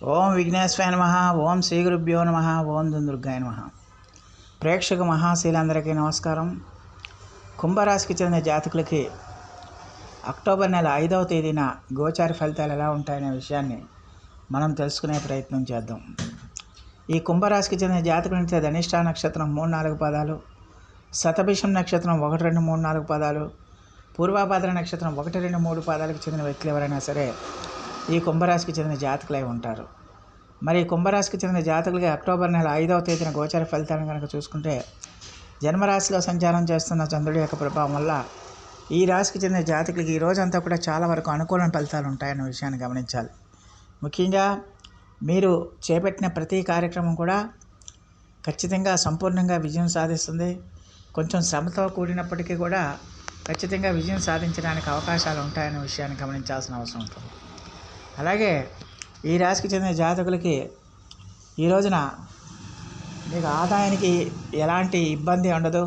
ఓం విఘ్నేశ్వరాయ నమ ఓం శ్రీ గురుభ్యో నమ ఓం దుందుర్గాయ నమ. ప్రేక్షక మహాశీలందరికీ నమస్కారం. కుంభరాశికి చెందిన జాతకులకి అక్టోబర్ నెల ఐదవ తేదీన గోచార ఫలితాలు ఎలా ఉంటాయనే విషయాన్ని మనం తెలుసుకునే ప్రయత్నం చేద్దాం. ఈ కుంభరాశికి చెందిన జాతకుల నుంచి ధనిష్ట నక్షత్రం మూడు నాలుగు పదాలు శతభిషం నక్షత్రం ఒకటి రెండు మూడు నాలుగు పదాలు పూర్వాభాద్ర నక్షత్రం ఒకటి రెండు మూడు పాదాలకు చెందిన వ్యక్తులు ఎవరైనా సరే ఈ కుంభరాశికి చెందిన జాతకులై ఉంటారు. మరి కుంభరాశికి చెందిన జాతకులకి అక్టోబర్ నెల ఐదవ తేదీన గోచర ఫలితాన్ని కనుక చూసుకుంటే జన్మరాశిలో సంచారం చేస్తున్న చంద్రుడి యొక్క ప్రభావం వల్ల ఈ రాశికి చెందిన జాతకులకి ఈ రోజంతా కూడా చాలా వరకు అనుకూల ఫలితాలు ఉంటాయన్న విషయాన్ని గమనించాలి. ముఖ్యంగా మీరు చేపట్టిన ప్రతి కార్యక్రమం కూడా ఖచ్చితంగా సంపూర్ణంగా విజయం సాధిస్తుంది. కొంచెం శ్రమతో కూడినప్పటికీ కూడా ఖచ్చితంగా విజయం సాధించడానికి అవకాశాలు ఉంటాయనే విషయాన్ని గమనించాల్సిన అవసరం ఉంటుంది. అలాగే ఈ రాశికి చెందిన జాతకులకి ఈ రోజున మీకు ఆదాయానికి ఎలాంటి ఇబ్బంది ఉండదు.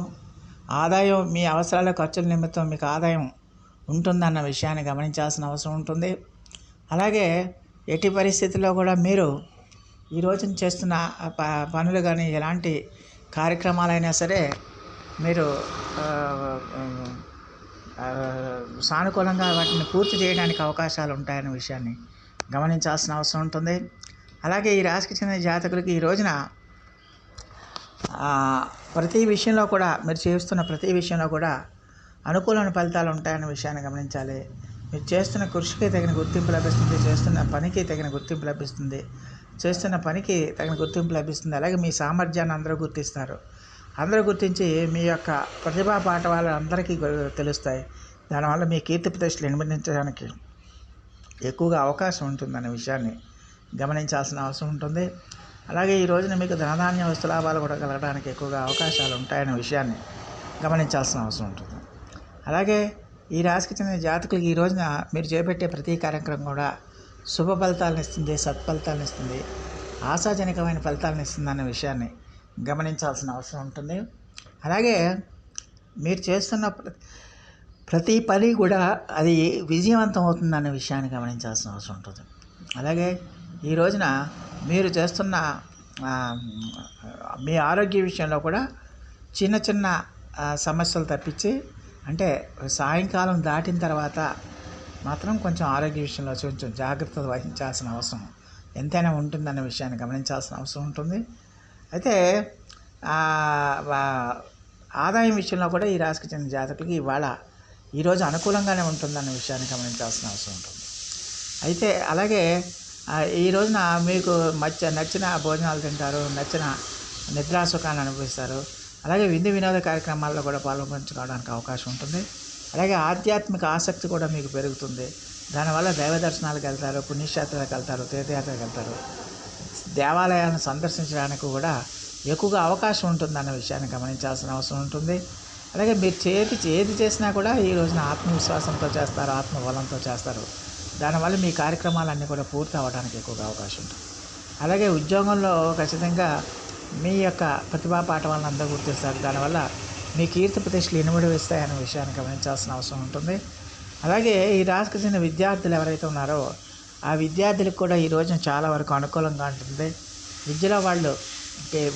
ఆదాయం మీ అవసరాల ఖర్చుల నిమిత్తం మీకు ఆదాయం ఉంటుందన్న విషయాన్ని గమనించాల్సిన అవసరం ఉంటుంది. అలాగే ఎట్టి పరిస్థితుల్లో కూడా మీరు ఈ రోజున చేస్తున్న ప పనులు కానీ ఎలాంటి కార్యక్రమాలైనా సరే మీరు సానుకూలంగా వాటిని పూర్తి చేయడానికి అవకాశాలు ఉంటాయనే విషయాన్ని గమనించాల్సిన అవసరం ఉంటుంది. అలాగే ఈ రాశికి చెందిన జాతకులకి ఈ రోజున ప్రతి విషయంలో కూడా మీరు చేస్తున్న ప్రతి విషయంలో కూడా అనుకూలమైన ఫలితాలు ఉంటాయన్న విషయాన్ని గమనించాలి. మీరు చేస్తున్న కృషికి తగిన గుర్తింపు లభిస్తుంది చేస్తున్న పనికి తగిన గుర్తింపు లభిస్తుంది చేస్తున్న పనికి తగిన గుర్తింపు లభిస్తుంది. అలాగే మీ సామర్థ్యాన్ని అందరూ గుర్తిస్తారు. అందరూ గుర్తించి మీ యొక్క ప్రతిభా పాఠవాలు అందరికీ తెలుస్తాయి. దానివల్ల మీ కీర్తి ప్రతిష్టలు నిర్మించడానికి ఎక్కువగా అవకాశం ఉంటుందనే విషయాన్ని గమనించాల్సిన అవసరం ఉంటుంది. అలాగే ఈ రోజున మీకు ధనధాన్య వస్తు లాభాలు కూడా కలగడానికి ఎక్కువగా అవకాశాలు ఉంటాయనే విషయాన్ని గమనించాల్సిన అవసరం ఉంటుంది. అలాగే ఈ రాశికి చెందిన జాతకులకు ఈ రోజున మీరు చేపట్టే ప్రతి కార్యక్రమం కూడా శుభ ఫలితాలను ఇస్తుంది సత్ఫలితాలను ఇస్తుంది ఆశాజనకమైన ఫలితాలను ఇస్తుంది అన్న విషయాన్ని గమనించాల్సిన అవసరం ఉంటుంది. అలాగే మీరు చేస్తున్న ప్ర- ప్రతి పని కూడా అది విజయవంతం అవుతుందన్న విషయాన్ని గమనించాల్సిన అవసరం ఉంటుంది. అలాగే ఈ రోజున మీరు చేస్తున్న మీ ఆరోగ్య విషయంలో కూడా చిన్న చిన్న సమస్యలు తప్పించి అంటే సాయంకాలం దాటిన తర్వాత మాత్రం కొంచెం ఆరోగ్య విషయంలో కొంచెం జాగ్రత్త వహించాల్సిన అవసరం ఎంతైనా ఉంటుందన్న విషయాన్ని గమనించాల్సిన అవసరం ఉంటుంది. అయితే ఆదాయం విషయంలో కూడా ఈ రాశికి చెందిన జాతకులకి ఇవాళ ఈరోజు అనుకూలంగానే ఉంటుందన్న విషయాన్ని గమనించాల్సిన అవసరం ఉంటుంది. అయితే అలాగే ఈ రోజున మీకు మచ్చ నచ్చిన భోజనాలు తింటారు నచ్చిన నిద్రా సుఖాన్ని అనుభవిస్తారు. అలాగే విందు వినోద కార్యక్రమాల్లో కూడా పాల్పంచుకోవడానికి అవకాశం ఉంటుంది. అలాగే ఆధ్యాత్మిక ఆసక్తి కూడా మీకు పెరుగుతుంది. దానివల్ల దైవ దర్శనాలకు వెళ్తారు పుణ్యక్షేత్రాలకు వెళ్తారు తీర్థయాత్రకు వెళ్తారు. దేవాలయాలను సందర్శించడానికి కూడా ఎక్కువగా అవకాశం ఉంటుందన్న విషయాన్ని గమనించాల్సిన అవసరం ఉంటుంది. అలాగే మీరు చేతి ఏది చేసినా కూడా ఈ రోజున ఆత్మవిశ్వాసంతో చేస్తారు ఆత్మబలంతో చేస్తారు. దానివల్ల మీ కార్యక్రమాలన్నీ కూడా పూర్తి అవ్వడానికి ఎక్కువగా అవకాశం ఉంటుంది. అలాగే ఉద్యోగంలో ఖచ్చితంగా మీ యొక్క ప్రతిభా పాఠవాలను అందరూ గుర్తిస్తారు. దానివల్ల మీ కీర్తి ప్రతిష్టలు ఇనుముడి వేస్తాయనే విషయాన్ని గమనించాల్సిన అవసరం ఉంటుంది. అలాగే ఈ రాశికి చెందిన విద్యార్థులు ఎవరైతే ఉన్నారో ఆ విద్యార్థులకు కూడా ఈ రోజున చాలా వరకు అనుకూలంగా ఉంటుంది. విద్యలో వాళ్ళు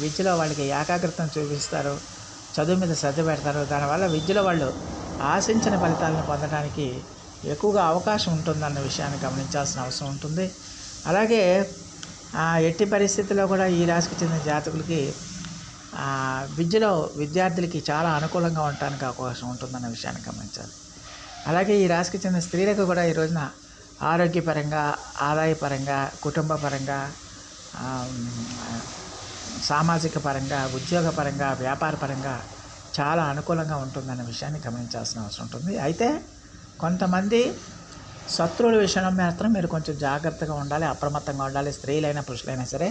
విద్యలో వాళ్ళకి ఏకాగ్రతను చూపిస్తారు. చదువు మీద శ్రద్ధ పెడతారు. దానివల్ల విద్యలో వాళ్ళు ఆశించిన ఫలితాలను పొందడానికి ఎక్కువగా అవకాశం ఉంటుందన్న విషయాన్ని గమనించాల్సిన అవసరం ఉంటుంది. అలాగే ఎట్టి పరిస్థితుల్లో కూడా ఈ రాశికి చెందిన జాతకులకి విద్యలో విద్యార్థులకి చాలా అనుకూలంగా ఉండటానికి అవకాశం ఉంటుందన్న విషయాన్ని గమనించాలి. అలాగే ఈ రాశికి చెందిన స్త్రీలకు కూడా ఈ రోజున ఆరోగ్యపరంగా ఆదాయపరంగా కుటుంబపరంగా సామాజిక పరంగా ఉద్యోగపరంగా వ్యాపారపరంగా చాలా అనుకూలంగా ఉంటుందన్న విషయాన్ని గమనించాల్సిన అవసరం ఉంటుంది. అయితే కొంతమంది శత్రువుల విషయంలో మాత్రం మీరు కొంచెం జాగ్రత్తగా ఉండాలి అప్రమత్తంగా ఉండాలి స్త్రీలైనా పురుషులైనా సరే.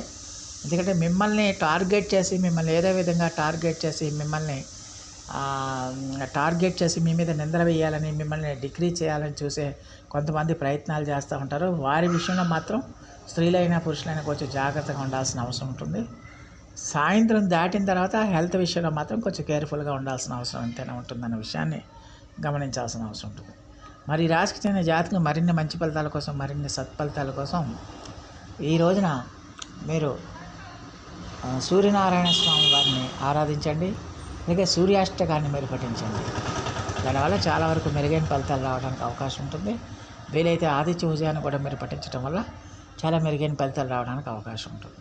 ఎందుకంటే మిమ్మల్ని టార్గెట్ చేసి మిమ్మల్ని ఏదో విధంగా టార్గెట్ చేసి మిమ్మల్ని టార్గెట్ చేసి మీ మీద నిందలు వేయాలని మిమ్మల్ని డిగ్రీ చేయాలని చూసే కొంతమంది ప్రయత్నాలు చేస్తూ ఉంటారు. వారి విషయంలో మాత్రం స్త్రీలైనా పురుషులైనా కొంచెం జాగ్రత్తగా ఉండాల్సిన అవసరం ఉంటుంది. సాయంత్రం దాటిన తర్వాత హెల్త్ విషయంలో మాత్రం కొంచెం కేర్ఫుల్గా ఉండాల్సిన అవసరం ఎంతైనా ఉంటుందన్న విషయాన్ని గమనించాల్సిన అవసరం ఉంటుంది. మరి ఈ రాశికి చెందిన జాతకం మరిన్ని మంచి ఫలితాల కోసం మరిన్ని సత్ఫలితాల కోసం ఈ రోజున మీరు సూర్యనారాయణ స్వామి వారిని ఆరాధించండి. అలాగే సూర్యాష్టకాన్ని మీరు పఠించండి. దానివల్ల చాలా వరకు మెరుగైన ఫలితాలు రావడానికి అవకాశం ఉంటుంది. వీలైతే ఆదిత్య ఉదయాన్ని కూడా మీరు పఠించడం వల్ల చాలా మెరుగైన ఫలితాలు రావడానికి అవకాశం ఉంటుంది.